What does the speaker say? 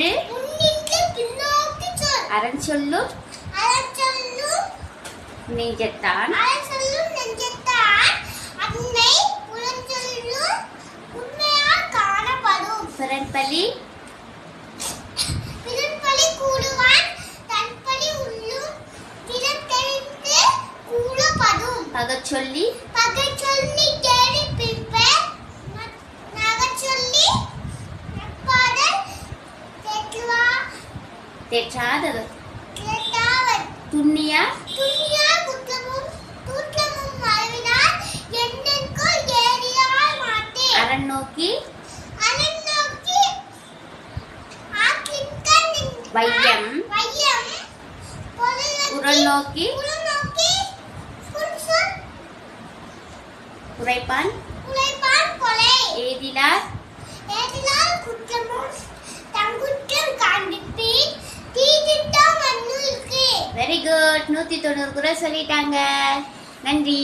என்று அரண் சொல்லும். நெஞ்சத்தான். பிறன்பலி. തെറ്റാതത് തുന്നിയ അരൺ നോക്കി வையம் உரல் நோக்கி உரைப்பான் வெரி குட் நூற்றி தொண்ணூறு குறை சொல்லிட்டாங்க. நன்றி.